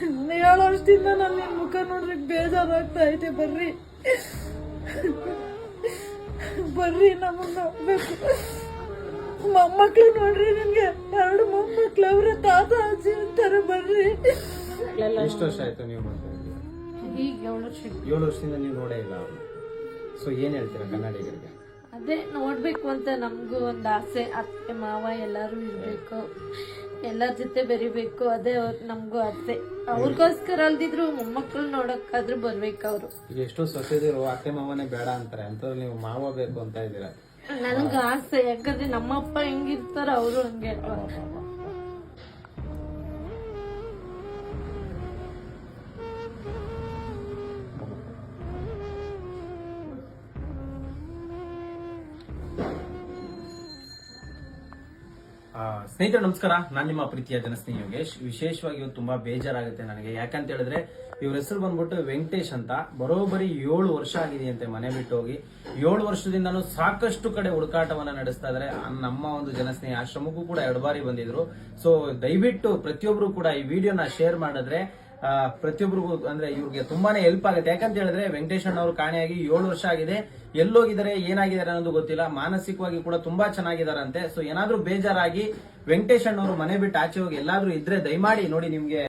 ಏಳು ವರ್ಷದಿಂದ ನಾನು ಮುಖ ನೋಡ್ರಿ ಬೇಜಾರಾಗ್ತಾ ಐತೆ ಬರ್ರಿ. ಬರ್ರಿ ನಮ್ಮನ್ನ ಮೊಮ್ಮಕ್ಳು ನೋಡ್ರಿ ನಿನ್ಗೆ ಎರಡು ಮೊಮ್ಮಕ್ಳು ಅವ್ರ ತಾತ ಅಜ್ಜಿ ಅಂತಾರೆ ಬರ್ರಿ. ಎಷ್ಟು ವರ್ಷ ಆಯ್ತು ನೀವು ಈಗ ಏಳು ವರ್ಷ ಏಳು ವರ್ಷದಿಂದ ನೀವು ನೋಡೇ ಇಲ್ಲ ಅವ್ರು. ಸೊ ಏನ್ ಹೇಳ್ತೀರಾ ಕನ್ನಡಿಗರಿಗೆ? ಅದೇ ನೋಡ್ಬೇಕು ಅಂತ ನಮಗೂ ಒಂದು ಆಸೆ ಅತ್ತೆ ಮಾವ ಎಲ್ಲರೂ ಇರ್ಬೇಕು. ಎಲ್ಲರ ಜೊತೆ ಬೆರಿಬೇಕು ಅದೇ ಅವ್ರ್ ನಮಗೂ ಆಸೆ ಅವ್ರಿಗೋಸ್ಕರ ಅಲ್ದಿದ್ರು ಮೊಮ್ಮಕ್ಕಳು ನೋಡಕ್ಕಾದ್ರೂ ಬರ್ಬೇಕು ಅವರು. ಈಗ ಎಷ್ಟೋ ಸೊಸೆದಿರು ಅತ್ತೆ ಮಾವನೇ ಬೇಡ ಅಂತಾರೆ ಅಂತವ್ರು ನೀವು ಮಾವ ಬೇಕು ಅಂತ ಇದ್ದೀರಾ? ನನ್ಗ ಆಸೆ ಯಾಕಂದ್ರೆ ನಮ್ಮಪ್ಪ ಹೆಂಗಿರ್ತಾರ ಅವರು ಹಂಗೆ ಅಲ್ವಾ? ಸ್ನೇಹಿತರೆ, ನಮಸ್ಕಾರ. ನಾನು ನಿಮ್ಮ ಪ್ರೀತಿಯ ಜನಸ್ನೇಹಿ ಯೋಗೇಶ್. ವಿಶೇಷವಾಗಿ ಇವತ್ತು ತುಂಬಾ ಬೇಜಾರಾಗುತ್ತೆ ನನಗೆ. ಯಾಕಂತ ಹೇಳಿದ್ರೆ, ಇವ್ರ ಹೆಸರು ಬಂದ್ಬಿಟ್ಟು ವೆಂಕಟೇಶ್ ಅಂತ. ಬರೋಬ್ಬರಿ ಏಳು ವರ್ಷ ಆಗಿದೆಯಂತೆ ಮನೆ ಬಿಟ್ಟು ಹೋಗಿ. ಏಳು ವರ್ಷದಿಂದನೂ ಸಾಕಷ್ಟು ಕಡೆ ಹುಡುಕಾಟವನ್ನ ನಡೆಸ್ತಾ ಇದಾರೆ. ನಮ್ಮ ಒಂದು ಜನಸ್ನೇಹಿ ಆಶ್ರಮಕ್ಕೂ ಕೂಡ ಎರಡು ಬಾರಿ ಬಂದಿದ್ರು. ಸೊ ದಯವಿಟ್ಟು ಪ್ರತಿಯೊಬ್ರು ಕೂಡ ಈ ವಿಡಿಯೋನ ಶೇರ್ ಮಾಡಿದ್ರೆ ಪ್ರತಿಯೊಬ್ಬರಿಗೂ ಅಂದ್ರೆ ಇವ್ರಿಗೆ ತುಂಬಾನೇ ಹೆಲ್ಪ್ ಆಗುತ್ತೆ. ಯಾಕಂತ ಹೇಳಿದ್ರೆ ವೆಂಕಟೇಶ್ ಅವರು ಕಾಣೆಯಾಗಿ ಏಳು ವರ್ಷ ಆಗಿದೆ. ಎಲ್ಲೋಗಿದ್ದಾರೆ, ಏನಾಗಿದ್ದಾರೆ ಅನ್ನೋದು ಗೊತ್ತಿಲ್ಲ. ಮಾನಸಿಕವಾಗಿ ಕೂಡ ತುಂಬಾ ಚೆನ್ನಾಗಿದಾರಂತೆ ಸೊ ಏನಾದ್ರೂ ಬೇಜಾರಾಗಿ ವೆಂಕಟೇಶ್ ಅವರು ಮನೆ ಬಿಟ್ಟು ಆಚೆ ಹೋಗಿ ಎಲ್ಲಾದ್ರೂ ಇದ್ರೆ ದಯಮಾಡಿ ನೋಡಿ ನಿಮ್ಗೆ